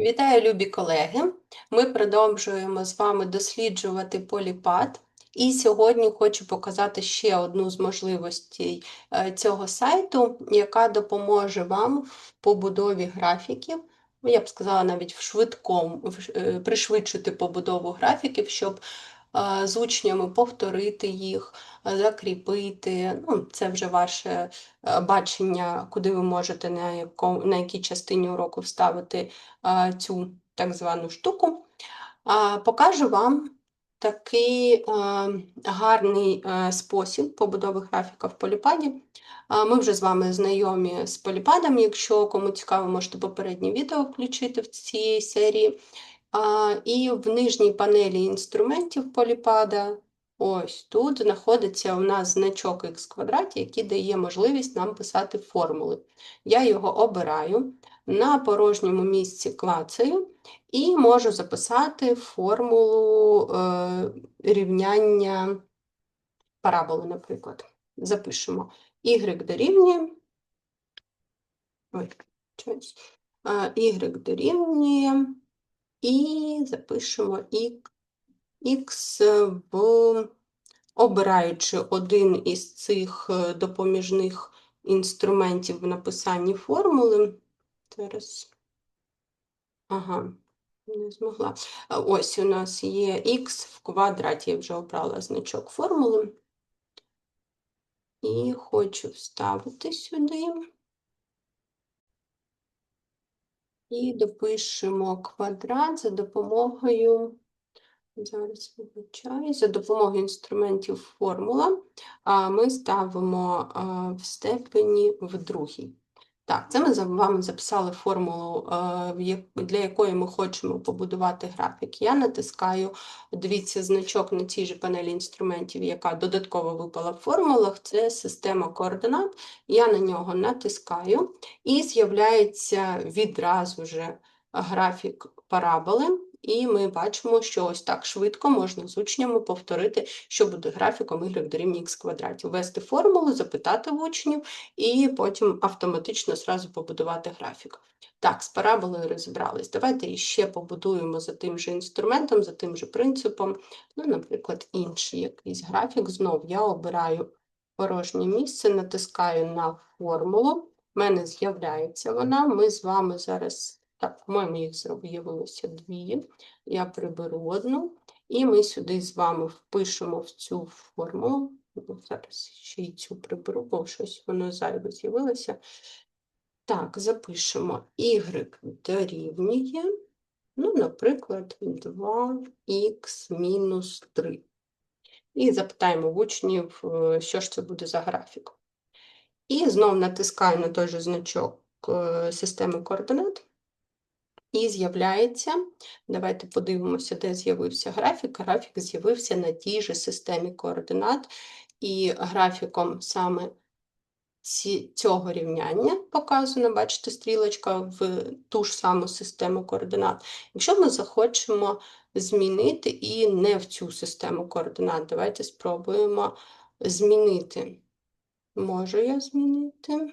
Вітаю, любі колеги! Ми продовжуємо з вами досліджувати поліпад. І сьогодні хочу показати ще одну з можливостей е, цього сайту, яка допоможе вам в побудові графіків. Я б сказала, навіть в швидкому е, пришвидшити побудову графіків, щоб з учнями повторити їх, е, закріпити. Ну, це вже ваше е, бачення, куди ви можете на якому, на якій частині уроку вставити цю так звану штуку, покажу вам такий гарний спосіб побудови графіка в поліпаді. Ми вже з вами знайомі з поліпадом. Якщо кому цікаво, можете попереднє відео включити в цій серії. І в нижній панелі інструментів поліпада. Ось тут знаходиться у нас значок х квадраті, який дає можливість нам писати формули. Я його обираю на порожньому місці клацаю і можу записати формулу е, рівняння параболи, наприклад. Запишемо y дорівнює. Ой, щось. Е, y дорівнює і запишемо x в обираючи один із цих е, допоміжних інструментів в написанні формули. Зараз. Ага, не змогла. Ось у нас є х в квадраті, я вже обрала значок формули. І хочу вставити сюди. І допишемо квадрат за допомогою, зараз вибачаю, за допомогою інструментів формула, ми ставимо в степені в другій. Так, це ми з вами записали формулу, е, для якої ми хочемо побудувати графік. Я натискаю, дивіться, значок на цій же панелі інструментів, яка додатково випала в формулах, це система координат. Я на нього натискаю, і з'являється відразу же графік параболи. І ми бачимо, що ось так швидко можна з учнями повторити, що буде графіком y дорівнює х квадраті. Ввести формулу, запитати в учнів, і потім автоматично зразу побудувати графік. Так, з параболою розібрались. Давайте ще побудуємо за тим же інструментом, за тим же принципом. Ну, наприклад, інший якийсь графік. Знов я обираю порожнє місце, натискаю на формулу. У мене з'являється вона. Ми з вами зараз, так, по-моєму, їх з'явилося дві. Я приберу одну, і ми сюди з вами впишемо в цю формулу. Зараз ще й цю приберу, бо щось воно зайве з'явилося. Так, запишемо y дорівнює, ну, наприклад, 2х мінус 3. І запитаємо учнів, е, що ж це буде за графік. І знов натискаю на той же значок е, системи координат. І з'являється, давайте подивимося, де з'явився графік. Графік з'явився на тій же системі координат, і графіком саме цього рівняння показано, бачите, стрілочка в ту ж саму систему координат. Якщо ми захочемо змінити і не в цю систему координат, давайте спробуємо змінити. Можу я змінити?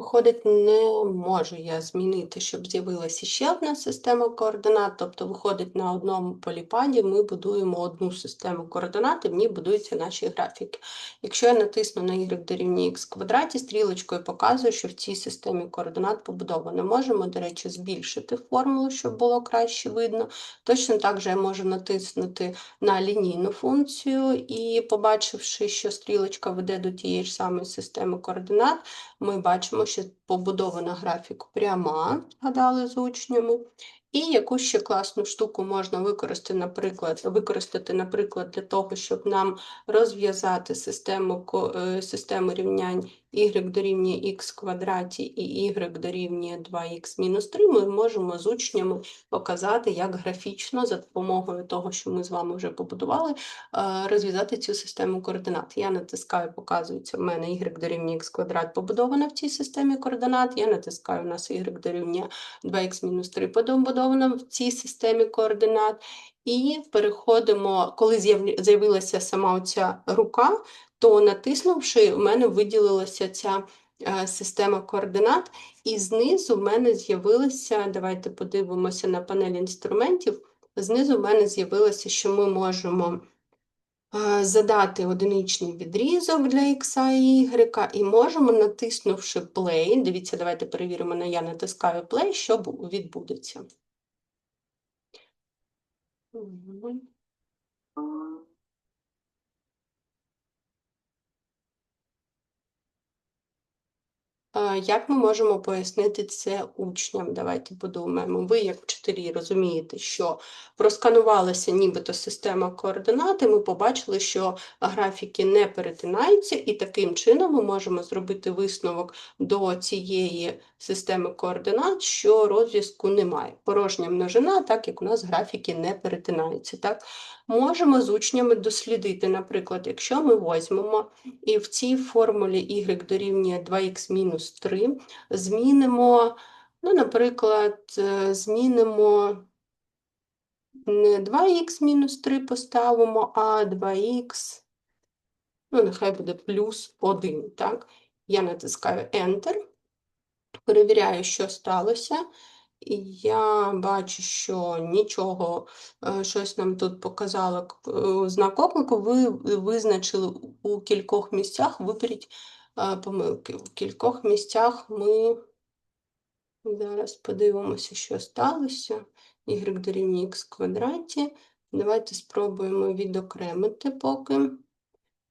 Виходить, не можу я змінити, щоб з'явилася ще одна система координат. Тобто, виходить, на одному поліпаді ми будуємо одну систему координат, і в ній будуються наші графіки. Якщо я натисну на y дорівнює х квадраті, стрілочкою показує, що в цій системі координат побудовано. Можемо, до речі, збільшити формулу, щоб було краще видно. Точно так же я можу натиснути на лінійну функцію і, побачивши, що стрілочка веде до тієї ж самої системи координат, ми бачимо, що побудована графік пряма, згадали з учнями, і яку ще класну штуку можна використати, наприклад, використати, наприклад, для того, щоб нам розв'язати систему, е, систему рівнянь y дорівнює х квадраті і y дорівнює 2х мінус 3, ми можемо з учнями показати, як графічно за допомогою того, що ми з вами вже побудували, е, розв'язати цю систему координат. Я натискаю, показується, в мене y дорівнює х квадрат побудована в цій системі координат. Я натискаю, у нас y дорівнює 2х мінус 3 побудована в цій системі координат. І переходимо, коли з'явилася сама оця рука, то натиснувши, у мене виділилася ця е, система координат, і знизу в мене з'явилося, давайте подивимося на панель інструментів. Знизу в мене з'явилося, що ми можемо е, задати одиничний відрізок для X і Y, і можемо, натиснувши play, дивіться, давайте перевіримо, я натискаю play, що відбудеться. 嗯 Як ми можемо пояснити це учням? Давайте подумаємо. Ви, як вчителі, розумієте, що просканувалася нібито система координат, і ми побачили, що графіки не перетинаються, і таким чином ми можемо зробити висновок до цієї системи координат, що розв'язку немає. Порожня множина, так як у нас графіки не перетинаються. Так? Можемо з учнями дослідити, наприклад, якщо ми візьмемо і в цій формулі y дорівнює 2х мінус 3 змінимо, ну, наприклад, е, змінимо не 2х мінус 3 поставимо, а 2х, ну, нехай буде плюс 1, так? Я натискаю Enter, перевіряю, що сталося. Я бачу, що нічого, е, щось нам тут показало е, знак оклику. Ви визначили у кількох місцях, виберіть е, помилки. В кількох місцях ми зараз подивимося, що сталося. Y дорівнює х квадраті. Давайте спробуємо відокремити поки.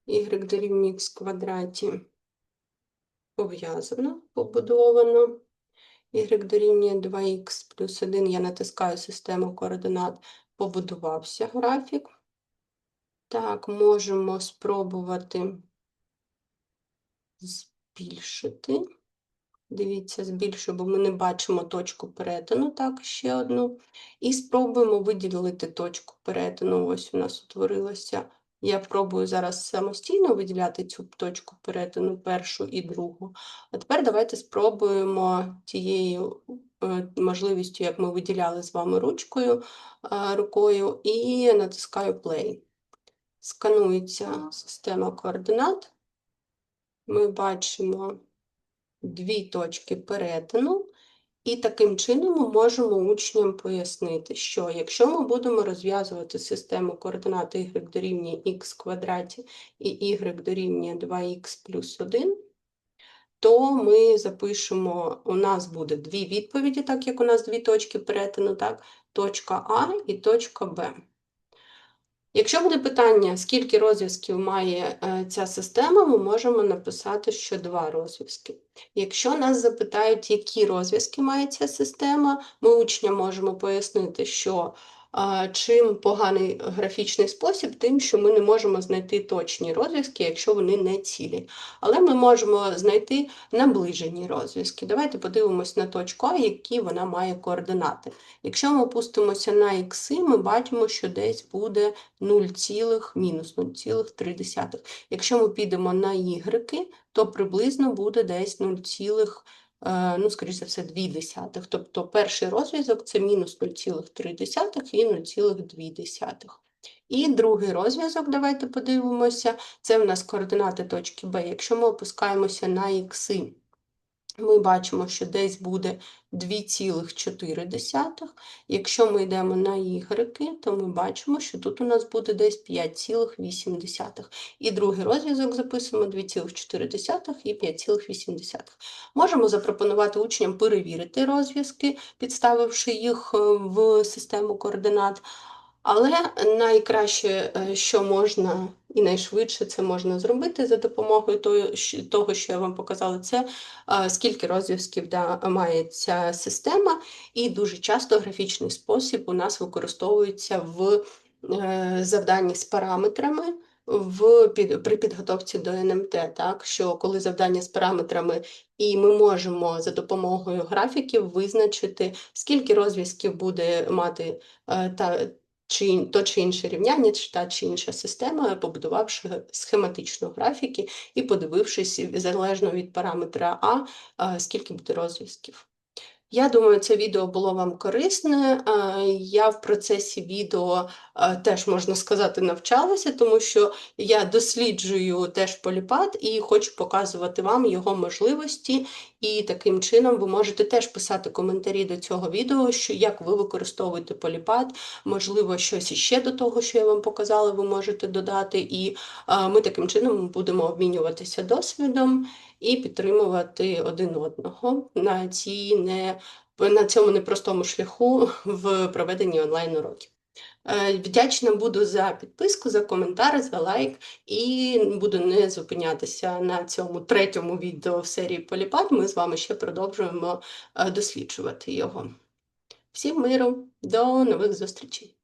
Y дорівнює х квадраті пов'язано, побудовано. Y дорівнює 2х плюс 1, я натискаю систему координат, побудувався графік. Так, можемо спробувати збільшити. Дивіться, збільшую, бо ми не бачимо точку перетину, так, ще одну. І спробуємо виділити точку перетину. Ось у нас утворилося. Я пробую зараз самостійно виділяти цю точку перетину, першу і другу. А тепер давайте спробуємо тією е, можливістю, як ми виділяли з вами ручкою, е, рукою, і натискаю play. Сканується система координат. Ми бачимо дві точки перетину, і таким чином ми можемо учням пояснити, що якщо ми будемо розв'язувати систему координат y дорівнює х квадраті і y дорівнює 2х плюс 1, то ми запишемо, у нас буде дві відповіді, так як у нас дві точки перетину, так, точка А і точка Б. Якщо буде питання, скільки розв'язків має е, ця система, ми можемо написати, що два розв'язки. Якщо нас запитають, які розв'язки має ця система, ми учням можемо пояснити, що чим поганий графічний спосіб, тим, що ми не можемо знайти точні розв'язки, якщо вони не цілі. Але ми можемо знайти наближені розв'язки. Давайте подивимось на точку А, які вона має координати. Якщо ми опустимося на ікси, ми бачимо, що десь буде 0, мінус 0,3. Якщо ми підемо на ігреки, то приблизно буде десь 0, е, ну, скоріш за все, 2. Тобто перший розв'язок це мінус 0,3 і 0,2. І другий розв'язок, давайте подивимося, це в нас координати точки Б. Якщо ми опускаємося на ікси, ми бачимо, що десь буде 2,4. Якщо ми йдемо на ігреки, то ми бачимо, що тут у нас буде десь 5,8. І другий розв'язок записуємо 2,4 і 5,8. Можемо запропонувати учням перевірити розв'язки, підставивши їх е, в систему координат. Але найкраще, е, що можна і найшвидше це можна зробити за допомогою того, що- я вам показала, це е, скільки розв'язків да, має ця система, і дуже часто графічний спосіб у нас використовується в е, завданні з параметрами. В під, при підготовці до НМТ, так що коли завдання з параметрами, і ми можемо за допомогою графіків визначити, скільки розв'язків буде мати е, та чи то чи інше рівняння, чи та чи інша система, побудувавши схематично графіки і подивившись залежно від параметра а, скільки буде розв'язків. Я думаю, це відео було вам корисне. Я в процесі відео теж можна сказати навчалася, тому що я досліджую теж поліпад і хочу показувати вам його можливості. І таким чином ви можете теж писати коментарі до цього відео, що як ви використовуєте поліпад, можливо, щось іще до того, що я вам показала, ви можете додати. І ми таким чином будемо обмінюватися досвідом і підтримувати один одного на цій не на цьому непростому шляху в проведенні онлайн уроків. Е, Вдячна буду за підписку, за коментар, за лайк, і буду не зупинятися на цьому третьому відео в серії Поліпад. Ми з вами ще продовжуємо е, досліджувати його. Всім миру, до нових зустрічей!